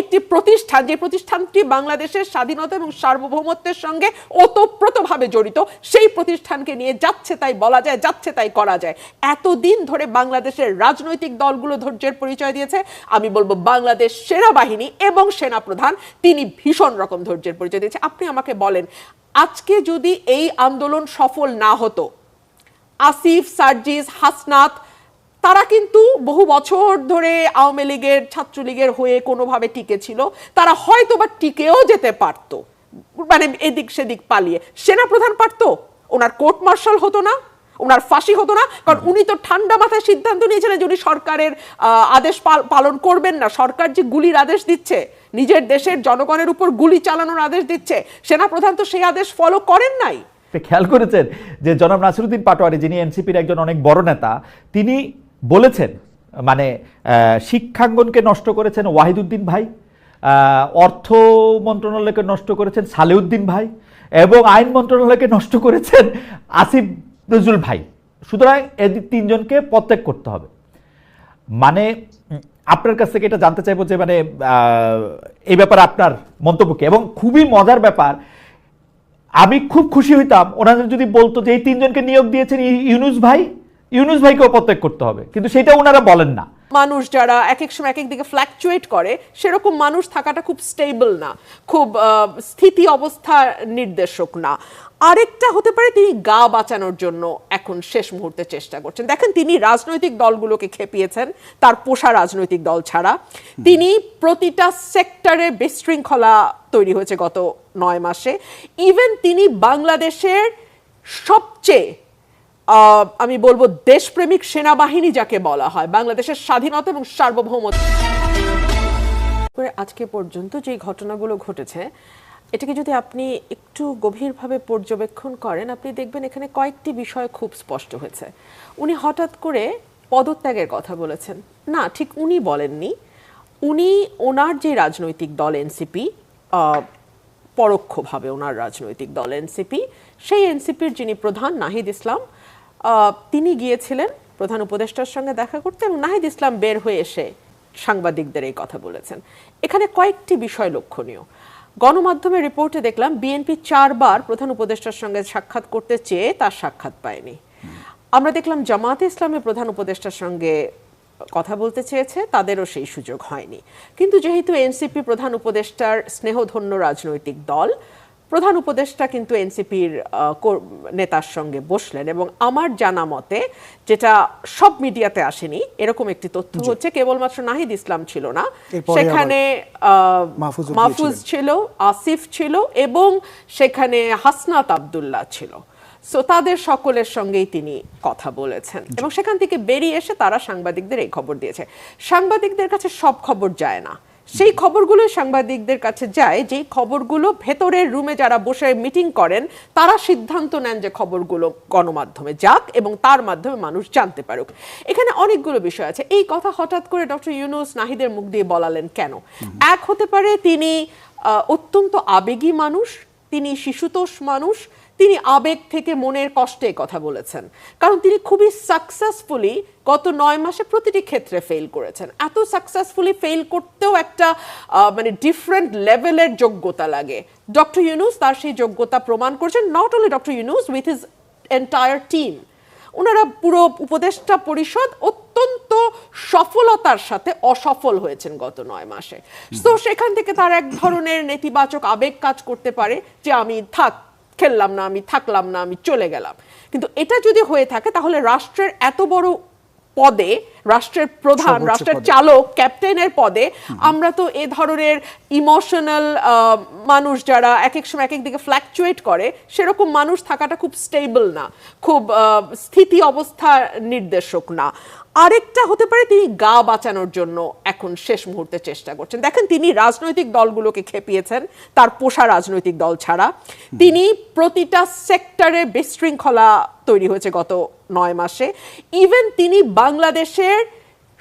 একটি প্রতিষ্ঠান, যে প্রতিষ্ঠানটি বাংলাদেশের স্বাধীনতা এবং সার্বভৌমত্বের সঙ্গে ওতপ্রোতভাবে জড়িত, সেই প্রতিষ্ঠানকে নিয়ে যাচ্ছে তাই বলা যায়, যাচ্ছে তাই করা যায়। এতদিন ধরে বাংলাদেশের রাজনৈতিক দলগুলো ধৈর্যের পরিচয় দিয়েছে। আমি বলব বাংলাদেশ সেনাবাহিনী এবং সেনাপ্রধান, তিনি ভীষণ রকম ধৈর্যের পরিচয় দিয়েছে। আপনি আমাকে বলেন, আজকে যদি এই আন্দোলন সফল না হতো, আসিফ, সার্জিস, হাসনাত তারা কিন্তু বহু বছর ধরে আওয়ামী লীগের, ছাত্রলীগের হয়ে কোনোভাবে টিকে ছিল। তারা হয়তো বা টিকেও যেতে পারতো মানে এদিক সেদিক পালিয়ে। সেনাপ্রধান পারতো, ওনার কোর্ট মার্শাল হতো না, ওনার ফাঁসি হতো না, কারণ উনি তো ঠান্ডা মাথায় সিদ্ধান্ত নিয়েছিলেন যে উনি সরকারের আদেশ পাল- পালন করবেন না। সরকার যে গুলির আদেশ দিচ্ছে, নিজের দেশের জনগণের উপর গুলি চালানোর আদেশ দিচ্ছে, সেনাপ্রধান তো সেই আদেশ ফলো করেন নাই। খেয়াল করেছেন যে জনাব নাসিরুদ্দিন পাটোয়ারি, যিনি এনসিপির একজন অনেক বড় নেতা, তিনি বলেছেন মানে শিক্ষাঙ্গনকে নষ্ট করেছেন ওয়াহিদুদ্দিন ভাই অর্থ মন্ত্রণালয়কে নষ্ট করেছেন সালেউদ্দিন ভাই এবং আইন মন্ত্রণালয়কে নষ্ট করেছেন আসিফ নজরুল ভাই। সুতরাং এদের তিনজনকে প্রত্যেক করতে হবে। মানে আপনার কাছ থেকে এটা জানতে চাইব যে মানে এই ব্যাপারে আপনার মন্তব্য কি? এবং খুবই মজার ব্যাপার, আমি খুব খুশি হইতাম ওনাদের যদি বলতো যে, এই তিনজনকে নিয়োগ দিয়েছেন ইউনুস ভাই ইউনুস ভাইকেও প্রত্যেক করতে হবে, কিন্তু সেটা ওনারা বলেন না। মানুষ যারা এক এক সময় এক এক দিকে ফ্ল্যাকচুয়েট করে, সেরকম মানুষ থাকাটা খুব স্টেবল না, খুব স্থিতি অবস্থা নির্দেশক না। আরেকটা হতে পারে তিনি গা বাঁচানোর জন্য এখন শেষ মুহূর্তে চেষ্টা করছেন। দেখেন, তিনি রাজনৈতিক দলগুলোকে খেপিয়েছেন, তার পোষা রাজনৈতিক দল ছাড়া। তিনি প্রতিটা সেক্টরে বিশৃঙ্খলা তৈরি হয়েছে গত নয় মাসে। ইভেন তিনি বাংলাদেশের সবচেয়ে আমি বলব দেশপ্রেমিক সেনাবাহিনী যাকে বলা হয়, বাংলাদেশের স্বাধীনতা এবং সার্বভৌমত্ব। করে আজকে পর্যন্ত যে ঘটনাগুলো ঘটেছে, এটাকে যদি আপনি একটু গভীরভাবে পর্যবেক্ষণ করেন, আপনি দেখবেন এখানে কয়েকটি বিষয় খুব স্পষ্ট হয়েছে। উনি হঠাৎ করে পদত্যাগের কথা বলেছেন। না, ঠিক উনি বলেননি। উনি ওনার যে রাজনৈতিক দল এনসিপি পরোক্ষভাবে ওনার রাজনৈতিক দল এনসিপি, সেই এনসিপির যিনি প্রধান, নাহিদ ইসলাম তিনি গিয়েছিলেন প্রধান উপদেষ্টার সঙ্গে দেখা করতে এবং নাহিদ ইসলাম বের হয়ে এসে সাংবাদিকদের এই কথা বলেছেন। এখানে কয়েকটি বিষয় লক্ষণীয়। গণমাধ্যমের রিপোর্টে দেখলাম, বিএনপি চারবার প্রধান উপদেষ্টার সঙ্গে সাক্ষাৎ করতে চেয়ে তার সাক্ষাৎ পায়নি। আমরা দেখলাম জামাতে ইসলামের প্রধান উপদেষ্টার সঙ্গে কথা বলতে চেয়েছে, তাদেরও সেই সুযোগ হয়নি। কিন্তু যেহেতু এনসিপি প্রধান উপদেষ্টার স্নেহধন্য রাজনৈতিক দল প্রধান উপদেষ্টা কিন্তু এনসিপির নেতার সঙ্গে বসলেন এবং আমার জানা মতে যেটা সব মিডিয়াতে আসেনি এরকম একটি তথ্য হচ্ছে কেবলমাত্র নাহিদ ইসলাম ছিল না। সেখানে মাহফুজ ছিল আসিফ ছিল এবং সেখানে হাসনাত আব্দুল্লাহ ছিল। সো তাদের সকলের সঙ্গেই তিনি কথা বলেছেন এবং সেখান থেকে বেরিয়ে এসে তারা সাংবাদিকদের এই খবর দিয়েছে। সাংবাদিকদের কাছে সব খবর যায় না। সেই খবরগুলো সাংবাদিকদের কাছে যায় যেই খবরগুলো ভেতরের রুমে যারা বসে মিটিং করেন তারা সিদ্ধান্ত নেন যে খবরগুলো গণমাধ্যমে যাক এবং তার মাধ্যমে মানুষ জানতে পারুক। এখানে অনেকগুলো বিষয় আছে। এই কথা হঠাৎ করে ডক্টর ইউনুস নাহিদের মুখ দিয়ে বলালেন কেন? এক হতে পারে তিনি অত্যন্ত আবেগী মানুষ তিনি শিশুতোষ মানুষ, তিনি আবেগ থেকে মনের কষ্টে কথা বলেছেন। কারণ তিনি খুবই সাকসেসফুলি গত নয় মাসে প্রতিটি ক্ষেত্রে ফেল করেছেন। এত সাকসেসফুলি ফেল করতেও একটা মানে ডিফারেন্ট লেভেলের যোগ্যতা লাগে। ডক্টর ইউনুস তার সেই যোগ্যতা প্রমাণ করছেন। Not only doctor Yunus with his entire team ওনারা পুরো উপদেষ্টা পরিষদ অত্যন্ত সফলতার সাথে অসফল হয়েছেন গত নয় মাসে। তো সেখান থেকে তার এক ধরনের নেতিবাচক আবেগ কাজ করতে পারে যে আমি থাক, খেললাম না, আমি থাকলাম না, আমি চলে গেলাম। কিন্তু এটা যদি হয়ে থাকে, তাহলে রাষ্ট্রের এত বড় পদে রাষ্ট্রের প্রধান রাষ্ট্রের চালক ক্যাপ্টেনের পদে। আমরা তো এ ধরনের ইমোশনাল মানুষ যারা এক এক সময় এক এক দিকে ফ্ল্যাকচুয়েট করে সেরকম মানুষ থাকাটা খুব স্টেবল না। খুব স্থিতি অবস্থা নির্দেশক না। আরেকটা হতে পারে তিনি গা বাঁচানোর জন্য এখন শেষ মুহূর্তে চেষ্টা করছেন। দেখেন তিনি রাজনৈতিক দলগুলোকে খেপিয়েছেন তার পোষা রাজনৈতিক দল ছাড়া। তিনি প্রতিটা সেক্টরে বিশৃঙ্খলা তৈরি হয়েছে গত নয় মাসে। ইভেন তিনি বাংলাদেশের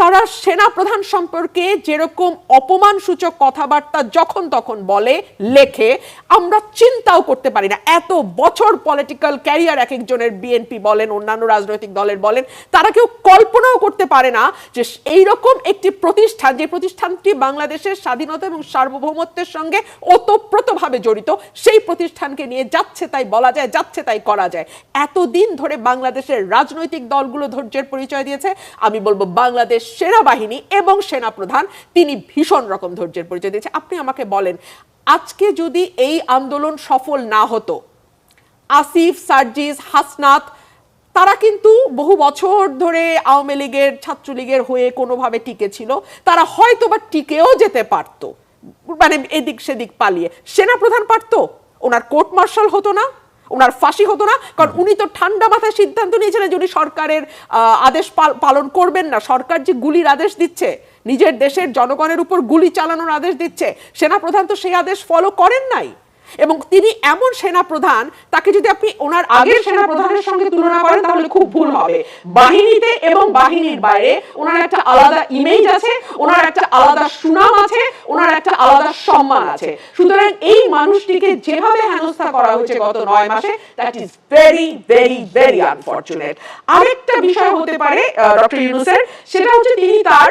তারা সেনা প্রধান সম্পর্কে যেরকম অপমানসূচক কথাবার্তা যখন তখন বলে, লেখে, আমরা চিন্তাও করতে পারি না। এত বছর পলিটিক্যাল ক্যারিয়ার এক একজনের বিএনপি বলেন, অন্যান্য রাজনৈতিক দলের বলেন, তারা কেউ কল্পনাও করতে পারে না যে এইরকম একটি প্রতিষ্ঠান, যে প্রতিষ্ঠানটি বাংলাদেশের স্বাধীনতা এবং সার্বভৌমত্বের সঙ্গে ওতপ্রোতভাবে জড়িত, সেই প্রতিষ্ঠানকে নিয়ে যাচ্ছে তাই বলা যায়, যাচ্ছে তাই করা যায়। এতদিন ধরে বাংলাদেশের রাজনৈতিক দলগুলো ধৈর্যের পরিচয় দিয়েছে। আমি বলব বাংলাদেশ সেনাবাহিনী এবং সেনাপ্রধান, তিনি ভীষণ রকম ধৈর্যের পরিচয় দিয়েছে। আপনি আমাকে বলেন, আজকে যদি এই আন্দোলন সফল না হতো, আসিফ, সার্জিস, হাসনাত, তারা কিন্তু বহু বছর ধরে আওয়ামী লীগের, ছাত্রলীগের হয়ে কোনোভাবে টিকে ছিল, তারা হয়তো বা টিকেও যেতে পারতো মানে এদিক সেদিক পালিয়ে। সেনাপ্রধান পারতো, ওনার কোর্ট মার্শাল হতো না ওনার ফাঁসি হতো না, কারণ উনি তো ঠান্ডা মাথায় সিদ্ধান্ত নিয়েছিলেন যে উনি সরকারের আদেশ পাল- পালন করবেন না। সরকার যে গুলির আদেশ দিচ্ছে, নিজের দেশের জনগণের উপর গুলি চালানোর আদেশ দিচ্ছে, সেনাপ্রধান তো সেই আদেশ ফলো করেন নাই। এবং তিনি এমন সেনা প্রধান তাকে যদি আপনি ওনার আগের সেনা প্রধানের সঙ্গে তুলনা করেন তাহলে খুব ভুল হবে। বাহিনীতে এবং বাহিনীর বাইরে ওনার একটা আলাদা ইমেজ আছে ওনার একটা আলাদা সুনাম আছে ওনার একটা আলাদা সম্মান আছে। সুতরাং এই মানুষটিকে যেভাবে হেনস্থা করা হয়েছে গত নয় মাসে that is very very very unfortunate আরেকটা বিষয় হতে পারে ডক্টর ইউনুসের সেটা হচ্ছে তিনি তার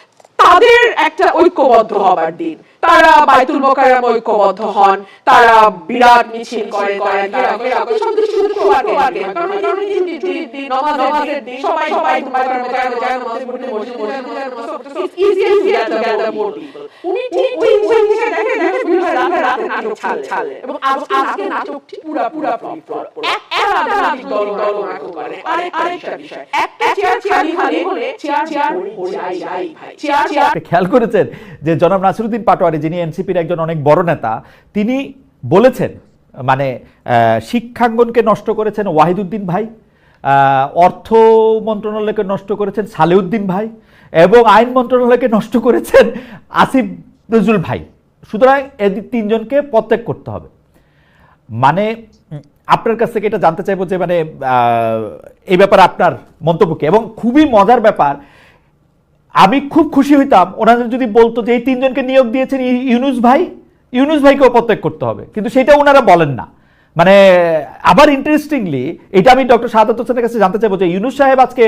তাদের একটা ঐক্যবদ্ধ হবার দিন। তারা বাইতুল মোকাররম ঐক্যবদ্ধ হন তারা বিরাট মিছিল করে বাইতুল মোকাররমে যায়, নামাজ পড়তে, মসজিদ, মসজিদ, মসজিদ, মসজিদ, it's easier to get together. More people. উনি ঠিক ওই ওই দিকে দেখে দেখে বিরোধী রাতে রাতে নাটক ছাড় ছাড়ে এবং আজকে আজকে নাটকটি পুরা পুরা ফ্লপ একটা রাজনৈতিক দল দল নাটক করে আরেক আরেকটা বিষয় একটা চেয়ার খালি খালি হলে চেয়ার চেয়ার যাই যাই ভাই চেয়ার চেয়ার খেয়াল করেছেন যে জনাব নাসিরুদ্দিন পাটোয়ারি যিনি এনসিপির একজন অনেক বড় নেতা তিনি বলেছেন মানে আহ, শিক্ষাঙ্গনকে নষ্ট করেছেন ওয়াহিদুদ্দিন ভাই। অর্থ মন্ত্রণালয়কে নষ্ট করেছেন সালেউদ্দিন ভাই এবং আইন মন্ত্রণালয়কে নষ্ট করেছেন আসিফ নজরুল ভাই। সুতরাং এদের তিনজনকে প্রত্যেক করতে হবে। মানে আপনার কাছ থেকে এটা জানতে চাইব যে মানে এই ব্যাপারে আপনার মন্তব্য কি? এবং খুবই মজার ব্যাপার, আমি খুব খুশি হইতাম ওনারা যদি বলতো যে, এই তিনজনকে নিয়োগ দিয়েছেন ইউনুস ভাই, ইউনুস ভাইকেও প্রত্যেক করতে হবে। কিন্তু সেটা ওনারা বলেন না। মানে আবার ইন্টারেস্টিংলি এটা আমি ডক্টর সাদাত হোসেনের কাছে জানতে চাইব যে ইউনুস সাহেব আজকে